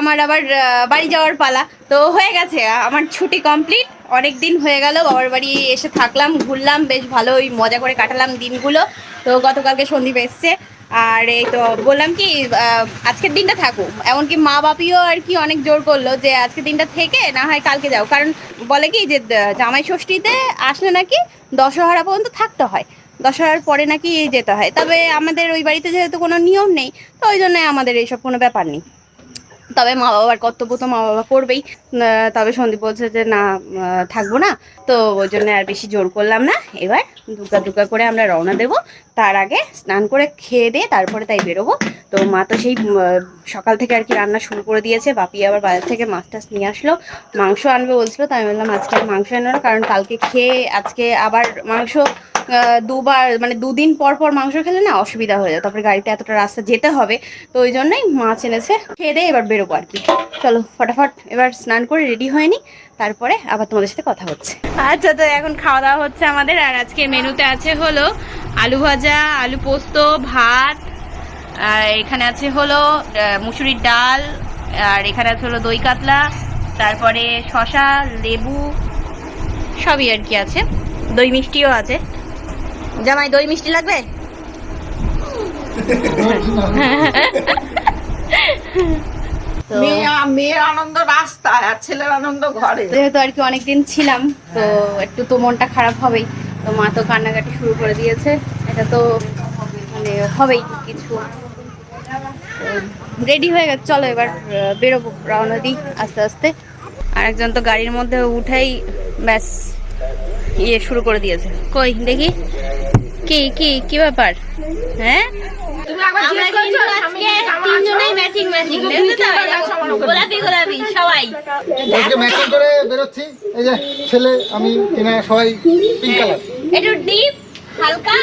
আমার আবার বাড়ি যাওয়ার পালা। তো হয়ে গেছে আমার ছুটি কমপ্লিট। অনেক দিন হয়ে গেল, বাবার বাড়ি এসে থাকলাম, ঘুরলাম, বেশ ভালোই মজা করে কাটালাম দিনগুলো। তো গতকালকে সন্দীপ এসছে, আর এই তো বললাম কি আজকের দিনটা থাকুক। এমনকি মা বাপিও আর কি অনেক জোর করল যে, আজকের দিনটা থেকে না হয় কালকে যাও। কারণ বলে কি যে জামাই ষষ্ঠীতে আসলে নাকি দশহরা পর্যন্ত থাকতে হয়। দশহরার পরে নাকি যেতে হয়। তবে আমাদের ওই বাড়িতে যেহেতু কোনো নিয়ম নেই, তো ওই জন্য আমাদের এইসব কোনো ব্যাপার নেই। তবে মা বাবার কর্তব্য তো মা বাবা করবেই। তবে সন্দীপ বলছে যে, না থাকব না। তো ওই জন্য আর বেশি জোর করলাম না। এবার দুর্গা দুর্গা করে আমরা রওনা দেব। তার আগে স্নান করে খেয়ে দিয়ে তারপরে তাই বেরোবো। তো মা তো সেই সকাল থেকে আর কি রান্না শুরু করে দিয়েছে। বাপি আবার বাজার থেকে মাছ টাছ নিয়ে আসলো। মাংস আনবে বলছিল, তাই আমি বললাম, আজকে মাংস এনে না কারণ কালকে খেয়ে আজকে আবার মাংস দুবার মানে দুদিন পর পর মাংস খেলে না অসুবিধা হয়ে যায়। তারপরে গাড়িতে এতটা রাস্তা যেতে হবে, তো ওই জন্যই মাছ এনেছে। খেয়ে দিয়ে এবার বেরোবো আর কি। চলো, ফটাফট এবার স্নান করে রেডি হয়নি তারপরে আবার তোমাদের সাথে কথা হচ্ছে। আচ্ছা তো এখন খাওয়া দাওয়া হচ্ছে আমাদের, আর আজকে মেনুতে আছে হলো আলু ভাজা আলু পোস্ত ভাত আর এখানে আছে হলো মুসুরির ডাল আর এখানে আছে হলো দই কাতলা তারপরে শশা লেবু সবই আর কি আছে। দই মিষ্টিও আছে। জামাই দই মিষ্টি লাগবে? মেয়ে মেয়ের আনন্দ রাস্তায় আর ছেলের আনন্দ ঘরে। যেহেতু আর কি অনেকদিন ছিলাম তো একটু তো মনটা খারাপ হবেই। তো মা তো কান্নাকাটি শুরু করে দিয়েছে। এটা তো মানে হবেই কিছু। রেডি হয়ে গেছে। চলো এবার বেরোবো রওনা দিই আস্তে আস্তে। আর একজন তো গাড়ির মধ্যে উঠাই ব্যাস ইয়ে শুরু করে দিয়েছে। কই দেখি? কি কি কি ব্যাপার? হ্যাঁ? ছেলে আমি সবাই একটু ডিপ হালকা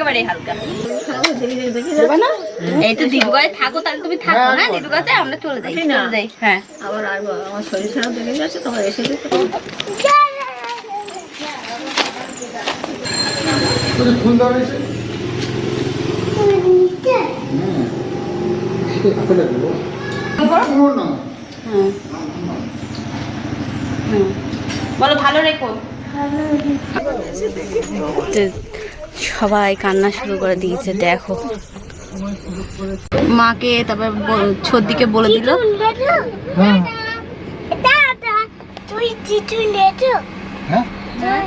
একেবারে হালকা। এই তো দিদুগায় থাকো তাহলে তুমি থাকো হ্যাঁ, না আসব। দিদুগাতে আমরা চলে যাই চলে যাই হ্যাঁ। আবার আমার শরীর খারাপ দেখে যাচ্ছে তোমার এসে ফুল বলো ভালো রেখো। সবাই কান্না শুরু করে দিয়েছে দেখো। মাকে তারপর ছদ্দিকে বলে দিল। হ্যাঁ হ্যাঁ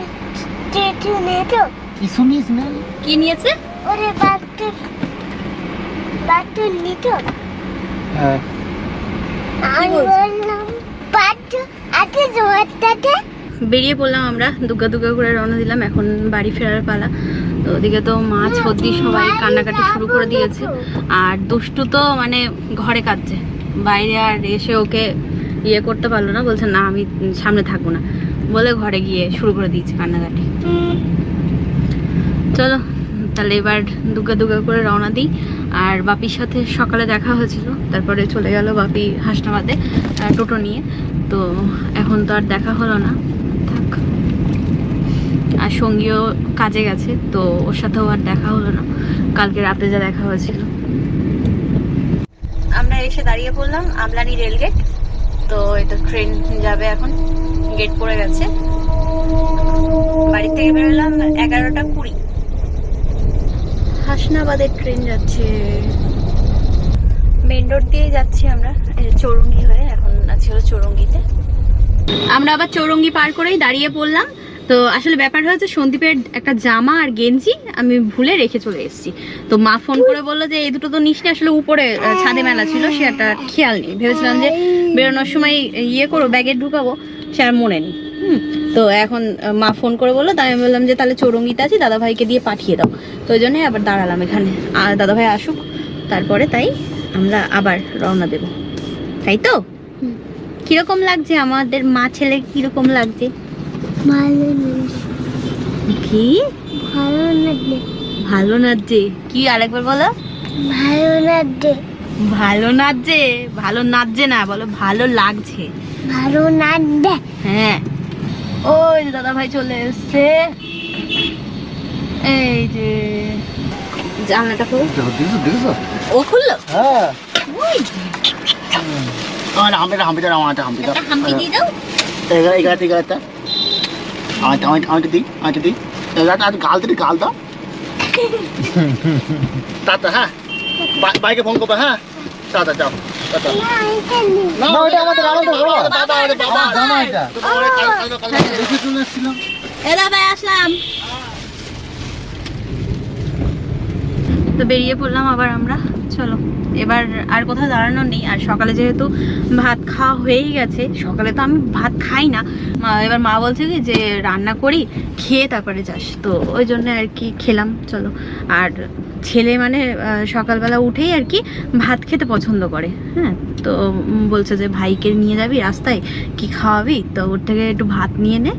কি নিয়েছে? ওরে নিতো। হ্যাঁ। বেরিয়ে পড়লাম আমরা দুর্গা দুর্গা করে রওনা দিলাম এখন বাড়ি ফেরার পালা। তো ওদিকে তো মাছ হদ্দি সবাই কান্নাকাটি শুরু করে দিয়েছে। আর দুষ্টু তো মানে ঘরে কাঁদছে। বাইরে আর এসে ওকে ইয়ে করতে পারল না, বলছে, না, আমি সামনে থাকব না। বলে ঘরে গিয়ে শুরু করে দিয়েছে কান্নাকাটি। চলো, তাহলে এবার দুর্গা দুর্গা করে রওনা দিই। আর বাপির সাথে সকালে দেখা হয়েছিল। তারপরে চলে গেল বাপি হাসনাবাদে টোটো নিয়ে। তো এখন তো আর দেখা হলো না। সঙ্গীও কাজে গেছে তো ওর সাথেও আর দেখা হলো না। কালকে রাতে যা দেখা হয়েছিল। আমরা এসে দাঁড়িয়ে পড়লাম আমলানি রেলগেট। তো এটা ট্রেন যাবে এখন। গেট পড়ে গেছে। বাড়ি থেকে বেরোলাম এগারোটা কুড়ি। হাসনাবাদের ট্রেন যাচ্ছে। মেন রোড দিয়ে যাচ্ছি আমরা। এই চৌরঙ্গি হয়ে এখন আছি হলো চৌরঙ্গিতে। আমরা আবার চৌরঙ্গি পার করেই দাঁড়িয়ে পড়লাম। তো আসলে ব্যাপার হয়েছে সন্দীপের একটা জামা আর গেঞ্জি আমি ভুলে রেখে চলে এসেছি। তো মা ফোন করে বলল যে এই দুটো তো নিস আসলে উপরে ছাদে মেলা ছিল সে একটা খেয়াল নেই। ভেবেছিলাম যে বেরোনোর সময় ইয়ে করো ব্যাগে ঢুকাবো সে আর মনে নেই। তো এখন মা ফোন করে বলল তাই আমি বললাম যে তাহলে চৌরঙ্গিতে আছি দাদাভাইকে দিয়ে পাঠিয়ে দাও। তো ওই জন্যই আবার দাঁড়ালাম এখানে। আর দাদাভাই আসুক তারপরে তাই আমরা আবার রওনা দেব। তাই তো? কীরকম লাগছে? আমাদের মা ছেলে কীরকম লাগছে? ভালো কি? ভালো লাগে ভালো নাচছে কি আরেকবার বলো? ভালো লাগে ভালো নাচছে ভালো নাচছে না বলো ভালো লাগছে। ভালো লাগে হ্যাঁ। ওই যে দাদা ভাই চলে এসছে। এই যে জানলাটা দেখেছ দেখেছ? ও খুললো? হ্যাঁ। ওই যে। আমার হাম্পি হাম্পি দাও আমার হাম্পি দাও একটা হাম্পি দিয়ে দাও। এগারো এগারোটা এগারোটা আমার আমার আমার দিই আমার দিই গাল দিই গাল দাও। টাটা হ্যাঁ? বাইকে ফোন করবে হ্যাঁ? টাটা যাও আসলাম। তো বেরিয়ে পড়লাম আবার আমরা। চলো। এবার আর কোথাও দাঁড়ানো নেই। আর সকালে যেহেতু ভাত খাওয়া হয়েই গেছে, সকালে তো আমি ভাত খাই না। এবার মা বলছে কি যে, রান্না করি, খেয়ে তারপরে যাস। তো ওই জন্য আর কি খেলাম, চলো। আর ছেলে মানে সকালবেলা উঠেই আর কি ভাত খেতে পছন্দ করে হ্যাঁ? তো বলছে যে, ভাইকে নিয়ে যাবি রাস্তায়, কি খাওয়াবি? তো ওর থেকে একটু ভাত নিয়ে নে।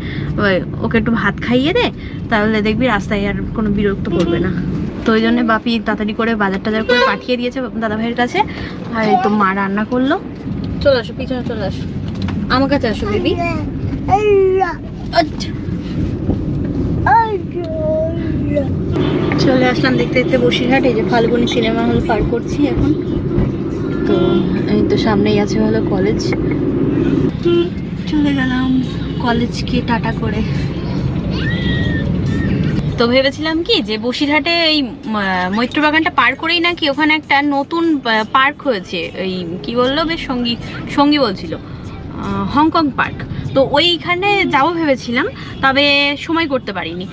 ওকে একটু ভাত খাইয়ে দে, তাহলে দেখবি রাস্তায় আর কোনো বিরক্ত করবে না। তো ওই জন্য বাপি তাড়াতাড়ি করে বাজার টাজার করে পাঠিয়ে দিয়েছে দাদা ভাইয়ের কাছে। আর তো মা রান্না করল। চলে আসো, পিছনে চলে আসো। আমার কাছে আসো, বেবি। চলে আসলাম দেখতে দেখতে বসিরহাট, এই যে ফাল্গুনি সিনেমা হল পার করছি এখন। তো এই তো সামনেই আছে হলো কলেজ। চলে গেলাম কলেজকে টাটা করে। তো ভেবেছিলাম কি যে বসিরহাটে এই মৈত্র বাগানটা পার করেই নাকি ওখানে একটা নতুন পার্ক হয়েছে। এই কি বলল? বেশ সঙ্গী সঙ্গী বলছিল। Hong Kong park. তো ওইখানে যাব ভেবেছিলাম, তবে সময় করতে পারিনি।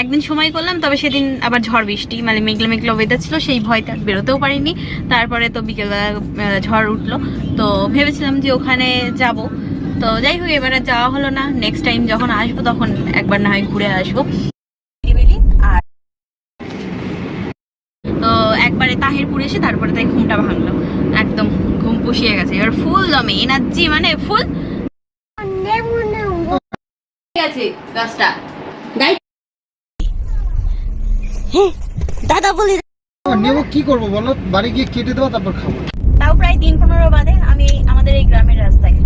একদিন সময় করলাম, তবে সেদিন আবার ঝড় বৃষ্টি মানে মেঘলা মেঘলা ওয়েদার ছিল, সেই আর বেরোতেও পারিনি। তারপরে তো বিকেলবেলা ঝড় উঠল। তো ভেবেছিলাম যে ওখানে যাব। তো যাই হোক, এবারে যাওয়া হলো না। নেক্সট টাইম যখন আসব, তখন একবার না হয় ঘুরে আসব বেলি আর তো একবারে তাহিরপুর এসে তারপরে তাই ঘুমটা ভাঙলো। একদম ঘুম পুষিয়ে গেছে। এবার ফুল দমে এনার্জি মানে ফুল। আছে গাছটা দাদা বলি নেব কি করব বলো? বাড়ি গিয়ে কেটে দেবো তারপর খাব। তাও প্রায় দিন পনেরো বাদে আমি আমাদের এই গ্রামের রাস্তায়।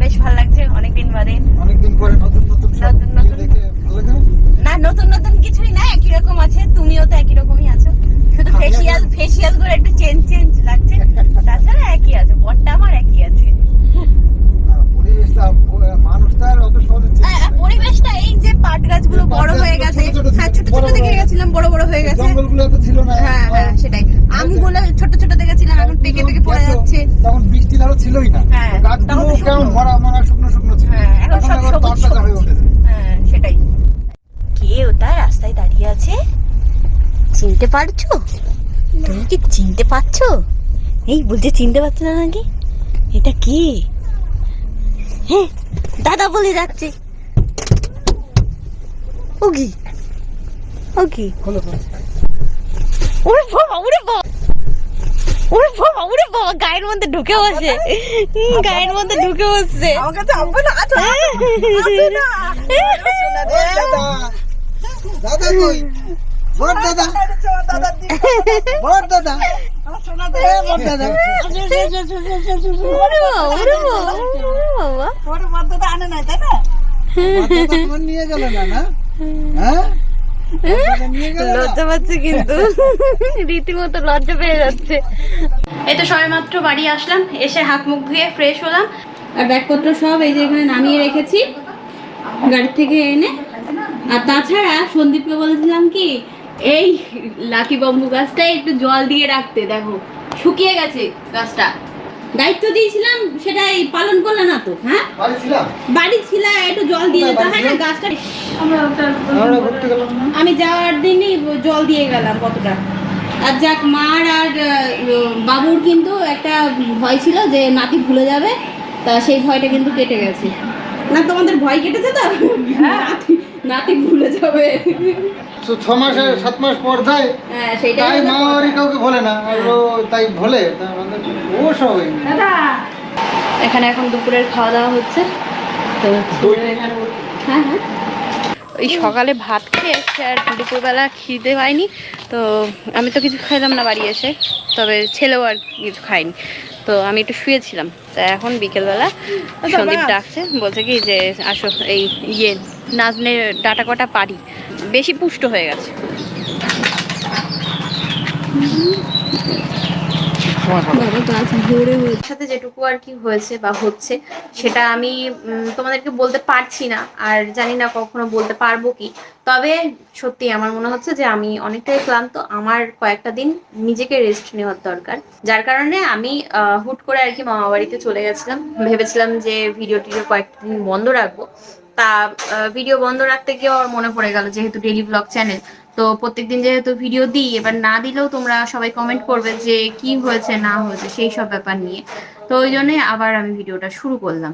বেশ ভালো লাগছে অনেকদিন বাদে। অনেকদিন পরে নতুন নতুন নতুন নতুন। দেখে ভালো লাগে না? না নতুন নতুন কিছুই না একই রকম আছে তুমিও তো একই রকমই আছো। শুধু ফেসিয়াল ফেসিয়াল করে একটু চেঞ্জ চেঞ্জ লাগছে। তাছাড়া একই আছে বরটা আমার একই আছে। পরিবেশটা হ্যাঁ। পরিবেশটা এই যে পাট গাছগুলো বড় হয়ে গেছে ছোট ছোট ছিল, হ্যাঁ ছোট ছোট দেখে গেছিলাম বড় বড় হয়ে গেছে। হ্যাঁ হ্যাঁ। সেটাই। আমগুলো ছোট ছোট দেখেছিলাম এখন পেকে পেকে পড়ে যাচ্ছে। তখন বৃষ্টি ধরো ছিলই না। গাছগুলো কেমন। মরা মরা শুকনো শুকনো ছিল। এখন সব সবুজ হয়ে উঠেছে। হ্যাঁ সেটাই। কে ওটা রাস্তায় দাঁড়িয়ে আছে? চিনতে পারছ? তুমি কি চিনতে পারছ? এই বলছে চিনতে পারছ না নাকি? এটা কি? হ্যাঁ দাদা বলে যাচ্ছে। ও কি? ও কি? খোলো খোলো। ওরে বাবা ওরে বাবা। ওরে বাবা ওরে বাবা গায়ের মধ্যে ঢুকে বসে। গায়ের মধ্যে ঢুকে বসছে আমার কাছে আসবে না আচ্ছা দাদা। দাদা কই? বড় দাদা। বড় দাদা। নিয়ে গেল না না? হ্যাঁ? লজ্জা পাচ্ছে কিন্তু। রীতিমতো লজ্জা পেয়ে যাচ্ছে। এই তো সবে মাত্র বাড়ি আসলাম এসে হাত মুখ ধুয়ে ফ্রেশ হলাম। আর ব্যাগপত্র সব এই যে এখানে নামিয়ে রেখেছি গাড়ি থেকে এনে। আর তাছাড়া সন্দীপকে বলেছিলাম কি এই লাকি বম্বু গাছটায় একটু জল দিয়ে রাখতে দেখো। শুকিয়ে গেছে গাছটা। দায়িত্ব দিয়েছিলাম সেটাই পালন করলে না তো হ্যাঁ? বাড়ি ছিলাম। বাড়ি ছিল একটু জল দিয়ে দিতে হয় না গাছটা আমরা ওটা- আমরা ঘুরতে গেলাম। আমি যাওয়ার দিনই জল দিয়ে গেলাম কতটা। আর যাক মার আর বাবুর কিন্তু একটা ভয় ছিল যে নাতি ভুলে যাবে তা সেই ভয়টা কিন্তু কেটে গেছে। না তোমাদের ভয় কেটেছে তো? নাতি নাতি ভুলে যাবে। ছ মাস সাত মাস পর দেয় হ্যাঁ তাই মা বাড়ি কাউকে বলে না আর তাই বলে। ও সব এখানে এখন দুপুরের খাওয়া দাওয়া হচ্ছে। তো হ্যাঁ হ্যাঁ। ওই সকালে ভাত খেয়ে এসছে আর দুপুরবেলা খিদে পাইনি। তো আমি তো কিছু খাইলাম না বাড়ি এসে তবে ছেলেও আর কিছু খায়নি। তো আমি একটু শুয়েছিলাম। তা এখন বিকেলবেলা সন্দীপ ডাকছে বলছে কি যে আসো এই ইয়ে নাজনের ডাটা কটা পারি বেশি পুষ্ট হয়ে গেছে। সময় পাবে। সাথে যেটুকু আর কি হয়েছে বা হচ্ছে সেটা আমি উম, তোমাদেরকে বলতে পারছি না আর জানি না কখনো বলতে পারব কি। তবে সত্যি আমার মনে হচ্ছে যে আমি অনেকটাই ক্লান্ত আমার কয়েকটা দিন নিজেকে রেস্ট নেওয়ার দরকার। যার কারণে আমি আহ, হুট করে আর কি মামা বাড়িতে চলে গেছিলাম। ভেবেছিলাম যে ভিডিও টিডিও কয়েকটা দিন বন্ধ রাখব। তা ভিডিও বন্ধ রাখতে গিয়ে আমার মনে পড়ে গেল যেহেতু ডেলি ব্লগ চ্যানেল তো প্রত্যেকদিন যেহেতু ভিডিও দিই, এবার না দিলেও তোমরা সবাই কমেন্ট করবে যে কি হয়েছে, না হয়েছে, সেই সব ব্যাপার নিয়ে। তো ওই জন্যই আবার আমি ভিডিওটা শুরু করলাম।